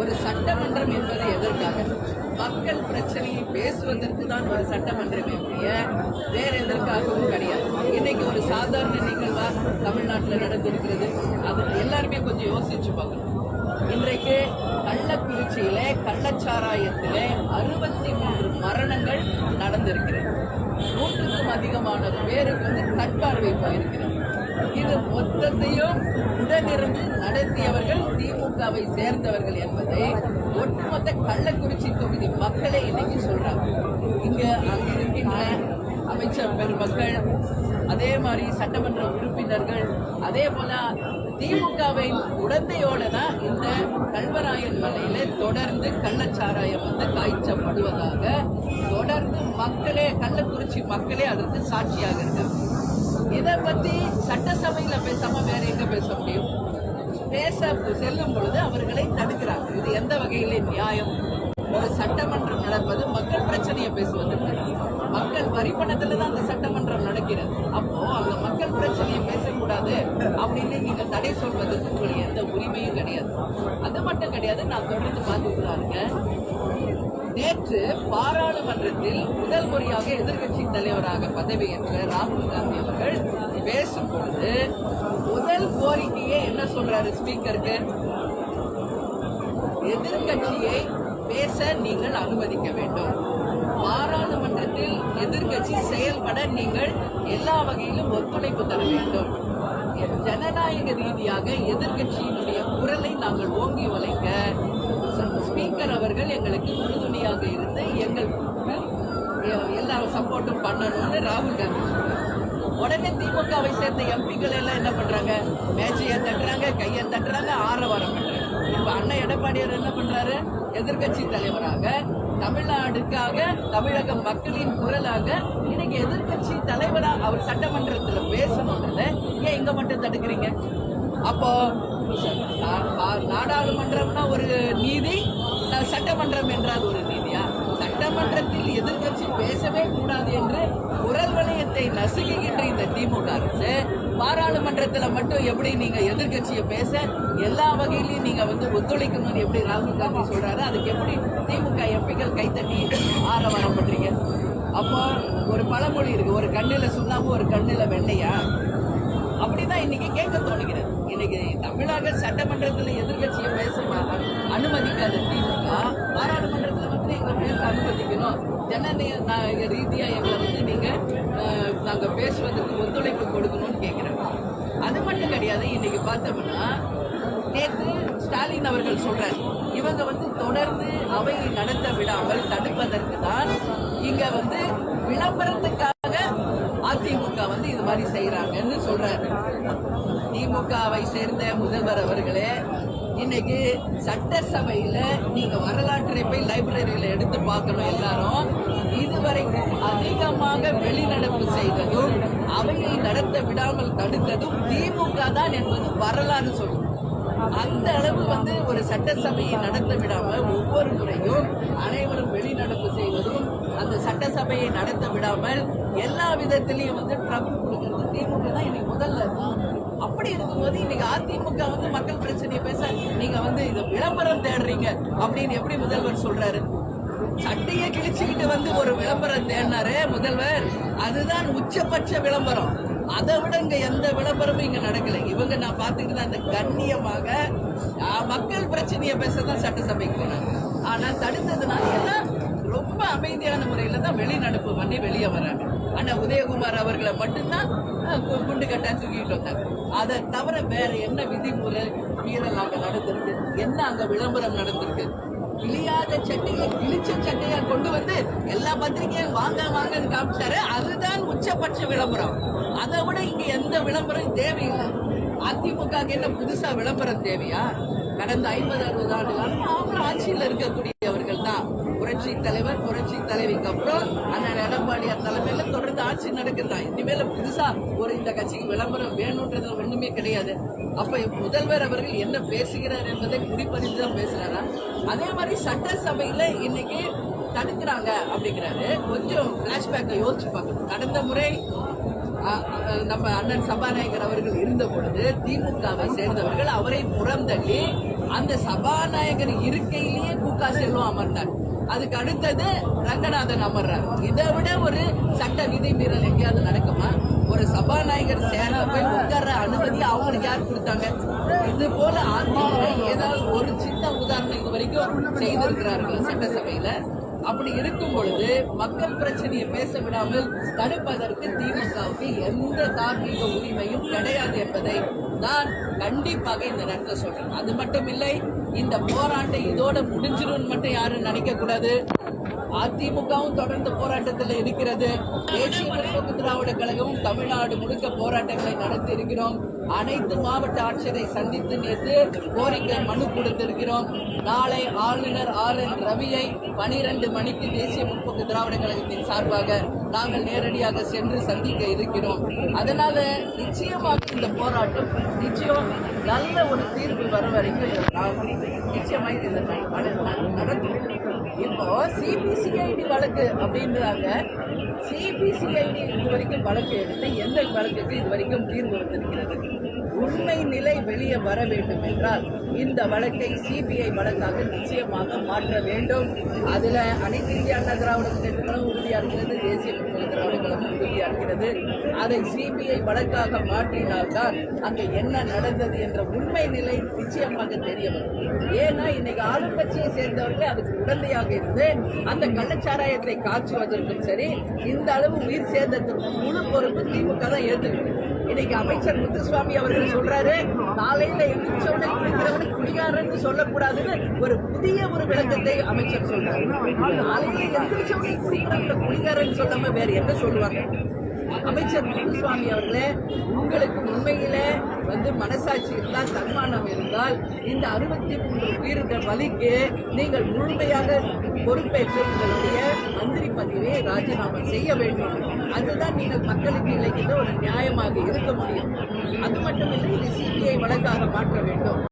ஒரு சட்டமன்றம் என்பது எதற்காக? மக்கள் பிரச்சனையை பேசுவதற்கு தான் ஒரு சட்டமன்றம் வேற எதற்காகவும் கிடையாது. இன்னைக்கு ஒரு சாதாரண நிகழ்வா தமிழ்நாட்டில் நடந்திருக்கிறது. அது எல்லாருமே கொஞ்சம் யோசிச்சு பார்க்கணும். இன்றைக்கு கள்ளக்குறிச்சியில கள்ளச்சாராயத்திலே அறுபத்தி மூன்று மரணங்கள் நடந்திருக்கிறது. அதிகமான பேருக்கு வந்து கண்பார்வை போயிருக்கிறது இது மொத்தத்தையும் உடனிருந்து நடத்தியவர்கள் திமுகவை சேர்ந்தவர்கள் என்பதை ஒட்டுமொத்த கள்ளக்குறிச்சி தொகுதி மக்களே இன்னைக்கு சொல்றாங்க? இங்க அங்க இருக்கின்ற அமைச்சர் பெருமக்கள் அதே மாதிரி சட்டமன்ற உறுப்பினர்கள் அதே போல திமுகவின் உடந்தையோட தான் இந்த கல்வராயன் மலையில தொடர்ந்து கள்ளச்சாராயம் வந்து காய்ச்சப்படுவதாக தொடர்ந்து மக்களே கள்ளக்குறிச்சி மக்களே அதற்கு சாட்சியாக இருக்காங்க. இதை பத்தி சட்டசபையில பேசாம வேற எங்க பேச முடியும்? பேச செல்லும் பொழுது அவர்களை தடுக்கிறாங்க. இது எந்த வகையிலே நியாயம்? ஒரு சட்டமன்றம் நடப்பது மக்கள் பிரச்சனையை பேசுவதற்கு. மக்கள் வரி பணத்துல தான் அந்த சட்டமன்றம் நடக்கிறது. அப்போ அந்த மக்கள் பிரச்சனையை கூடாது அப்படின்னு நீங்க தடை சொல்வதற்கு உங்களுக்கு எந்த உரிமையும் கிடையாது. அது மட்டும் கிடையாது நான் தொடர்ந்து பார்த்துட்டு இருக்கேன் நேற்று பாராளுமன்றத்தில் முதல் முறையாக எதிர்கட்சி தலைவராக பதவி என்ற ராகுல் காந்தி அவர்கள் பேசும் முதல் கோரிக்கையே என்ன சொல்றாரு ஸ்பீக்கருக்கு? எதிர்கட்சியை பேச நீங்கள் அனுமதிக்க வேண்டும். பாராளுமன்றத்தில் எதிர்கட்சி செயல்பட நீங்கள் எல்லா வகையிலும் ஒத்துழைப்பு தர வேண்டும். ஜனநாயக ரீதியாக எதிர்க்கட்சியினுடைய குரலை நாங்கள் ஓங்கி உழைக்க ஸ்பீக்கர் அவர்கள் எங்களுக்கு உறுதுணையாக இருந்து எங்களுக்கு எல்லாரும் சப்போர்ட்டும் பண்ணணும்னு ராகுல் காந்தி உடனே திமுகவை சேர்ந்த எம்பிக்கள் எல்லாம் என்ன பண்றாங்க? மேஜையை தட்டுறாங்க கையை தட்டுறாங்க ஆரவாரம் பண்றாங்க. இப்ப அண்ணன் எடப்பாடியார் என்ன பண்றாரு? எதிர்க்கட்சி தலைவராக தமிழ்நாடுக்காக தமிழக மக்களின் குரலாக இன்னைக்கு எதிர்க்கட்சி தலைவராக அவர் சட்டமன்றத்தில் பேசணும்ன்றத ஏன் மட்டும் தடுக்கிறீங்க. அப்போ நாடாளுமன்றம்னா ஒரு நீதி சட்டமன்றம் என்றால் ஒரு நீதியா? சட்டமன்றத்தில் எதிர்க்கட்சி பேசவே கூடாது என்று குரல் வளையத்தை நசுக்குகின்ற இந்த திமுக அரசு பாராளுமன்றத்தில் மட்டும் எப்படி நீங்க எதிர்க்கட்சியை பேச எல்லா வகையிலையும் நீங்க வந்து ஒத்துழைக்கணும்னு எப்படி ராகுல் காந்தி சொல்றாரு அதுக்கு எப்படி திமுக எம்பிக்கள் கைத்தட்டி ஆரவாரம் பண்றீங்க? அப்போ ஒரு பழமொழி இருக்கு. ஒரு கண்ணுல சுண்ணாம்பு ஒரு கண்ணுல வெண்ணையா? அப்படிதான் இன்னைக்கு கேட்க தோணுகிறது. இன்னைக்கு தமிழக சட்டமன்றத்தில் எதிர்க்கட்சியை பேச ம- அனுமதிக்காத திமுக பாராளுமன்றத்தில் வந்து எங்களை பேச அனுமதிக்கணும். ஜனநாயக ரீதியா எங்களை வந்து நீங்க அஹ், நாங்க பேசுவதற்கு ஒத்துழைப்பு கொடுக்கணும்னு கேட்கிறாங்க அது மட்டும் கிடையாது இன்னைக்கு பார்த்தோம்னா நேற்று ஸ்டாலின் அவர்கள் சொல்றாரு இவங்க வந்து தொடர்ந்து அவை நடத்த விடாமல் தடுப்பதற்கு தான் இங்க வந்து விளம்பரத்துக்காக அதிமுக வந்து இது மாதிரி செய்யறாங்கன்னு சொல்றாரு. திமுகவை சேர்ந்த முதல்வர் அவர்களே இன்னைக்கு சட்டசபையில நீங்க வரலாற்றை போய் லைப்ரரியில எடுத்து பார்க்கணும் எல்லாரும். இதுவரைக்கும் அதிகமாக வெளிநடப்பு செய்ததும் அவையை நடத்த விடாமல் தடுத்ததும் திமுக தான் என்பது வரலாறு சொல்லும். அந்த அளவு வந்து ஒரு சட்டசபையை நடத்த விடாம ஒவ்வொரு முறையும் அனைவரும் சபையை நடத்த விடாமல் எல்லா விதத்திலையும் வந்து ட்ரபிள் கொடுக்கறது. திமுக தான் இன்னைக்கு முதல்ல. அப்படி இருக்கும்போது இன்னைக்கு அதிமுக வந்து மக்கள் பிரச்சனையை பேச நீங்க வந்து இது விளம்பரம் தேடுறீங்க அப்படின்னு எப்படி முதல்வர் சொல்றாரு? சட்டையை கிழிச்சுக்கிட்டு வந்து ஒரு விளம்பரம் தேடினாரு முதல்வர். அதுதான் உச்சபட்ச விளம்பரம். அதை விட இங்க எந்த விளம்பரமும் இங்க நடக்கல. இவங்க நான் பாத்துக்கிட்டு அந்த கண்ணியமாக மக்கள் பிரச்சனையை பேசதான் சட்டசபைக்கு போனாங்க. ஆனா தடுத்ததுனால எல்லாம் ரொம்ப அமைதியான முறையில் தான் வெளிநடப்பு பண்ணி வெளியே வராங்க. ஆனா உதயகுமார் அவர்களை மட்டும்தான் குண்டு கட்டா தூக்கிட்டு வந்தாங்க. அதை தவிர வேற என்ன விதிமுறை மீறல் அங்கே நடந்திருக்கு? என்ன அங்க விளம்பரம் நடந்திருக்கு? கிழியாத சட்டையை கிழிச்ச சட்டையா கொண்டு வந்து எல்லா பத்திரிகையும் வாங்க வாங்கன்னு காமிச்சாரு. அதுதான் உச்சபட்ச விளம்பரம். அதை விட இங்க எந்த விளம்பரம் தேவையில்லை. அதிமுக என்ன புதுசா விளம்பரம் தேவையா? கடந்த ஐம்பது அறுபது ஆண்டு காலம் அவங்களும் ஆட்சியில் இருக்கக்கூடிய புரட்சி தலைவர் புரட்சி தலைவிக்கு அப்புறம் அண்ணன் எடப்பாடியார் தலைமையில தொடர்ந்து ஆட்சி நடக்குதா இனிமேல புதுசா ஒரு இந்த கட்சிக்கு விளம்பரம் வேணும்ன்றது ஒண்ணுமே கிடையாது. அப்ப முதல்வர் அவர்கள் என்ன பேசுகிறார் என்பதை குறிப்பறிந்து தான் பேசுறாரா? அதே மாதிரி சட்டசபையில இன்னைக்கு தடுக்கிறாங்க அப்படிங்கிறாரு. கொஞ்சம் பிளாஷ்பேக்கை யோசிச்சு பார்க்கணும். கடந்த முறை நம்ம அண்ணன் சபாநாயகர் அவர்கள் இருந்த பொழுது திமுகவை சேர்ந்தவர்கள் அவரை புறந்தள்ளி அந்த சபாநாயகர் இருக்கையிலேயே கு செல்வம் அமர்ந்தார். அதுக்கு அடுத்தது ரங்கநாதன் அமர்றார். இதை விட ஒரு சட்ட விதி மீறல் எங்கேயாவது நடக்குமா? ஒரு சபாநாயகர் சேர்ந்த போய் உட்கார்ற அனுமதி அவங்களுக்கு யார் கொடுத்தாங்க? இது போல அதிமுக ஏதாவது ஒரு சின்ன உதாரணம் இது வரைக்கும் செய்திருக்கிறார்கள் சட்டசபையில அப்படி இருக்கும் பொழுது மக்கள் பிரச்சனையை பேச விடாமல் தடுப்பதற்கு திமுகவுக்கு எந்த தார்மீக உரிமையும் கிடையாது என்பதை நான் கண்டிப்பாக இந்த நேரத்தில் சொல்றேன். அது மட்டும் இல்லை இந்த போராட்டம் இதோட முடிஞ்சிடும் மட்டும் யாரும் நினைக்க கூடாது அதிமுகவும் தொடர்ந்து போராட்டத்தில் இருக்கிறது. தேசிய முற்போக்கு திராவிட கழகமும் தமிழ்நாடு முழுக்க போராட்டங்களை நடத்தி இருக்கிறோம். அனைத்து மாவட்ட ஆட்சியரை சந்தித்து நேற்று கோரிக்கை மனு கொடுத்திருக்கிறோம். நாளை ஆளுநர் ஆர் என் ரவியை பனிரெண்டு மணிக்கு தேசிய முற்போக்கு திராவிட கழகத்தின் சார்பாக நாங்கள் நேரடியாக சென்று சந்திக்க இருக்கிறோம். அதனால நிச்சயமாக இந்த போராட்டம் நிச்சயம் நல்ல ஒரு தீர்வு வர வரைக்கும் நிச்சயமாக இதை நடக்கும் இப்போ சிபிசிஐடி வழக்கு அப்படின்றாங்க. சிபிசிஐடி இது வரைக்கும் வழக்கு எடுத்து எந்த வழக்குக்கு இது வரைக்கும் தீர்வு வந்திருக்கிறது? உண்மை நிலை வெளியே வர வேண்டும் என்றால் இந்த வழக்கை சிபிஐ வழக்காக நிச்சயமாக மாற்ற வேண்டும். அதுல அனைத்து இந்திய அண்ணா திராவிட முன்னேற்றங்களும் உறுதியாக இருக்கிறது தேசிய முற்போக்கு இருக்கிறது. அதை சிபிஐ வழக்காக மாற்றினால்தான் அங்கே என்ன நடந்தது என்ற உண்மை நிலை நிச்சயமாக தெரிய வரும். ஏன்னா இன்னைக்கு ஆளுங்கட்சியை சேர்ந்தவர்களே அதுக்கு உடந்தையாக இருந்து அந்த கள்ளச்சாராயத்தை காட்சுவதற்கும் சரி இந்த அளவு உயிர் சேதத்திற்கும் முழு பொறுப்பு திமுக தான் ஏற்றுக்கிறது இன்னைக்கு அமைச்சர் முத்துசுவாமி அவர்கள் சொல்றாரு காலையில எந்திரிச்சவனை குடிக்கிறவனை குடிகாரன்னு சொல்லக்கூடாதுன்னு ஒரு புதிய ஒரு விளக்கத்தை அமைச்சர் சொல்றாரு. காலையில எந்திரிச்சவனை குடிக்கிறவனை குடிகாரன்னு சொல்லாம வேற என்ன சொல்லுவாங்க? அமைச்சர் முத்துசுவாமி அவர்களே உங்களுக்கு உண்மையில வந்து மனசாட்சி இருந்தால் தன்மானம் இருந்தால் இந்த அறுபத்தி மூன்று உயிர்கள் வலிக்கு நீங்கள் முழுமையாக பொறுப்பேற்று உங்களுடைய மந்திரி பதவியை ராஜினாமா செய்ய வேண்டும். அதுதான் நீங்கள் மக்களுக்கு இழைக்கின்ற ஒரு நியாயமாக இருக்க முடியும். அது மட்டுமில்லை இது சிபிஐ வழக்காக மாற்ற வேண்டும்.